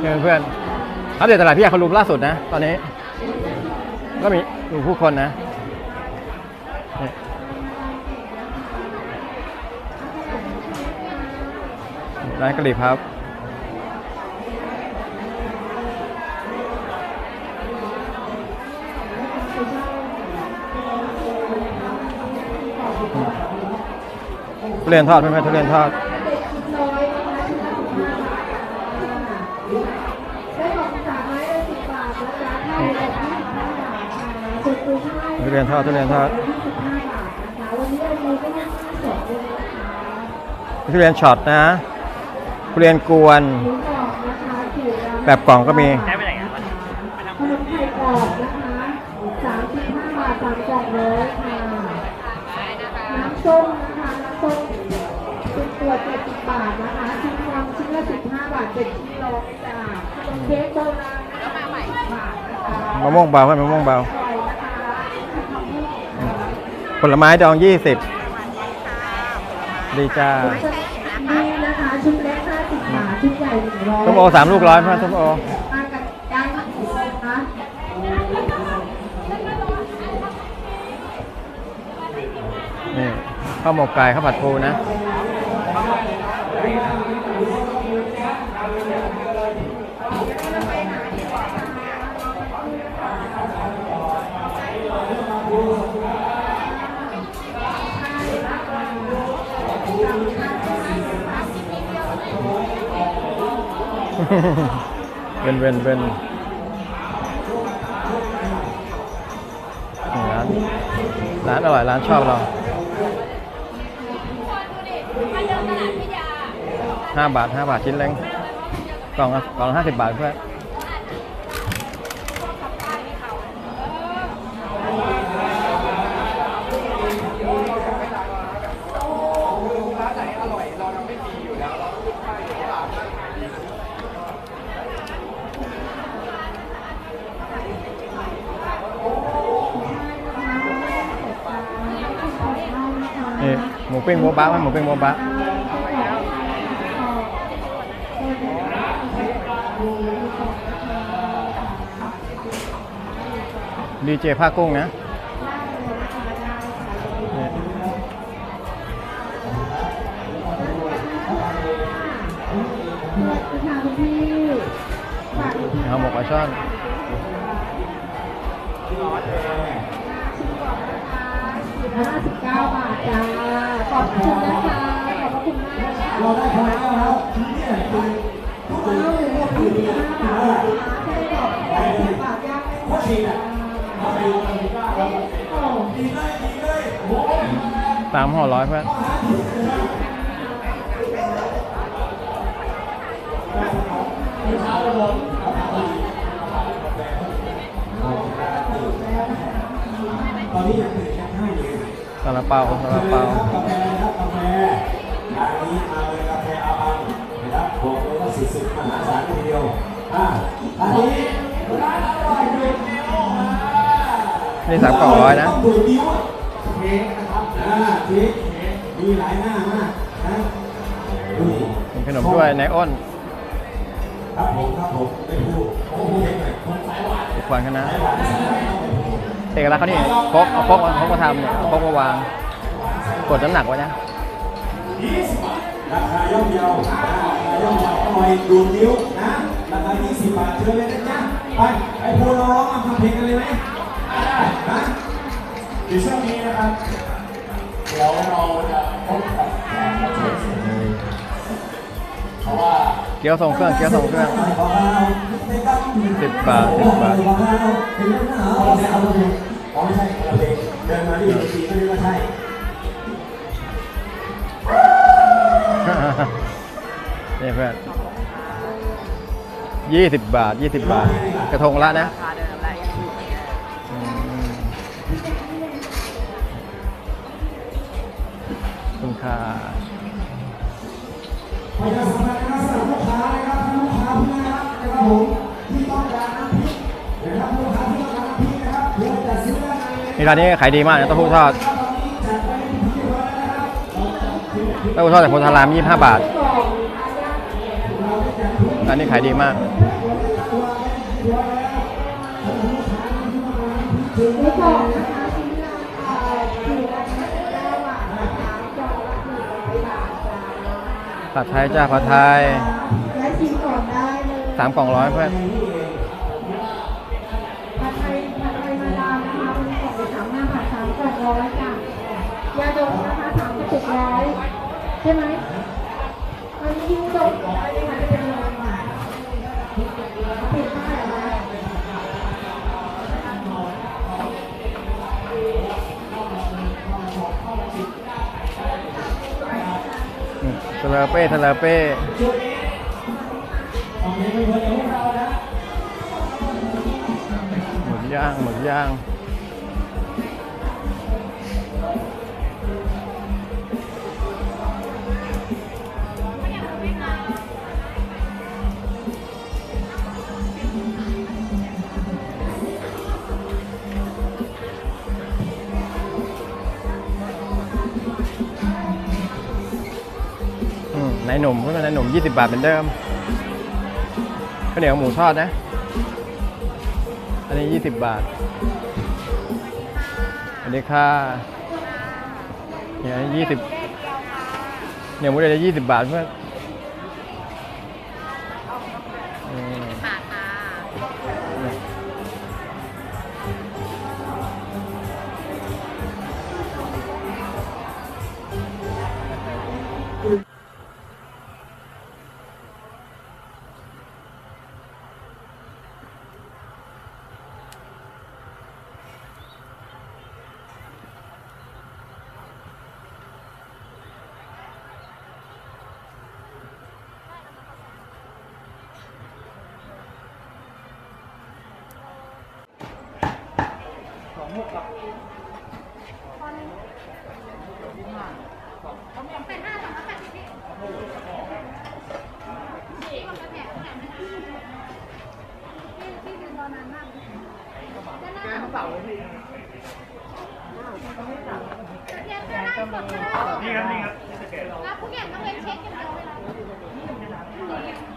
เพื่อนๆอัปเดตตลาดพี่ยาคารุมล่าสุดนะ ตอนนี้ ก็มีมีผู้คนนะนี่ร้านกะหรี่พับทุเรียนทอดเพื่อนๆทุเรียนทอด ทุ เรียนทอดทุเรียนทอดทุเรียนช็อตนะทุเรียนกวน แบบกล่องก็มีใช้ไปไหนกันวะขนมไข่กรอบนะคะสามสิบห้าบาทสามกล่องเลยค่ะน้ำส้มนะคะน้ำส้มเป็นตัวเจ็ดสิบบาทนะคะชิ้นวางชิ้นละสิบห้าบาทเจ็ดชิ้นโลจ้าขนมเค้กโบราณนะคะมาใหม่บาทนะคะมะม่วงเบาให้มะม่วงเบาอร่อยนะคะ ผลไม้ดองยี่สิบดีจ้านี่นะคะชุดเล็กห้าสิบบาทชุดใหญ่หนึ่งร้อยส้มโอสามลูกร้อยเพื่อนส้มโอ มากับย่างกับหมูนะคะนี่ข้าวหมกไก่ข้าวผัดปูนะ เว้นเว้นเว้นร้านร้านอร่อยร้านชอบเราห้าบาทห้าบาทชิ้นเล็กกล่องละกล่องห้าสิบบาทเพื่อน หมูปิ้งโมบ้าไหมหมูปิ้งโมบ้าดีเจผ้ากุ้งนะนี่ค่ะคุณพี่ฝาหมกปลาช่อนห้าสิบเก้าบาทจ้า คุณนะคะขอบคุณมากค่ะเราได้พอแล้วครับที่เนี่ยคือเอาหรือหกสิบห้าบาทนะคะแค่บอกแค่สิบบาทย่างพ่อชีน่ะเอาไปดูกันดีกว่าครับดีเลยดีเลยโอ้ยสามห่อร้อยเพื่อนตอนนี้ยังเป็นแค่ให้อยู่ซาลาเปาซาลาเปา อ่าอันนี้ร้านอร่อยดูดนิ้วอ่านี่สามกล่องร้อยนะ ดูดนิ้วเค้กนะครับอ่าเค้กมีหลายหน้ามากนะดูดิมีขนมด้วยในอ้นครับผมครับผมไม่พูดโอ้โหคนสายหวานทุกวันคณะเอกลักษณ์เขานี่พกเอาพกพกมาทำเนี่ยเอาพกมาวาง กดน้ำหนักไว้นะ ราคาย่อมเยาราคาย่อมเยาอร่อยดูดนิ้วนะราคา 20บาทเชิญเลยนะจ๊ะไปไอ้พูเราร้องมาทำเพลงกันเลยไหมได้นะเดี๋ยวช่วงนี้นะครับเดี๋ยวเราจะพบกับแขกรับเชิญสุดเพราะว่าเกี๊ยวส่งเครื่องเกี๊ยวส่งเครื่องสิบบาทสิบบาทอ๋อไม่ใช่คนละเพลงเดินมาที่ดนตรีก็เรียกว่าใช่นี่เพื่อน ยี่สิบบาทยี่สิบบาท กระทงละนะ ราคาเดิมแหละอืมคุณค่าประชาสัมพันธ์นะครับสำหรับลูกค้านะครับท่านลูกค้าพี่นะครับนะครับผมที่ต้องการน้ำพริกนะครับลูกค้าที่ต้องการน้ำพริกนะครับเพื่อจะซื้อได้ในนี่ร้านนี้ขายดีมากนะเต้าหู้ทอดตอนนี้จัดไปที่เรียบร้อยแล้วนะครับ เต้าหู้ทอดแต่โพธารามยี่ห้าบาท กล่อง ราได้จัดทุกร้านนี้ขายดีมากในกล่องนะคะชิ้นละเอ่อสี่ร้อยห้าสิบเก้าบาทนะคะกล่องละสี่ร้อยบาทจ้าผัดไทยจ้าผัดไทยและชิมก่อนได้เลยสามกล่องร้อยเพื่อนผัดไทยผัดไทยมะนาวนะคะเป็นกล่องละสามห้าบาทสามกล่องร้อยจ้ะยาดมนะคะสามกระปุกร้อยใช่ไหมอันนี้ยูดมได้ไหม ทะเลเป้ทะเลเป้หมึกย่างหมึกย่าง หนุ่มเพื่อนนายหนุ่ม 20 บาทเหมือนเดิมข้าวเหนียวหมูทอดนะ อันนี้ 20 บาท อันนี้ค่าเนี่ยยี่สิบเนี่ยหมูเดือ20บาทเพื่อนอืมเนี่ย องหกกับเป็นห้าสองร้อยแบพี่ที่มันพี่นานพี่พี่ยืนรอนนมากแกเป๋าพี่เทียนก็นี่ครับนี่ครับรับทุกอย่างต้องเว้นเช็คกันางเดีวเลย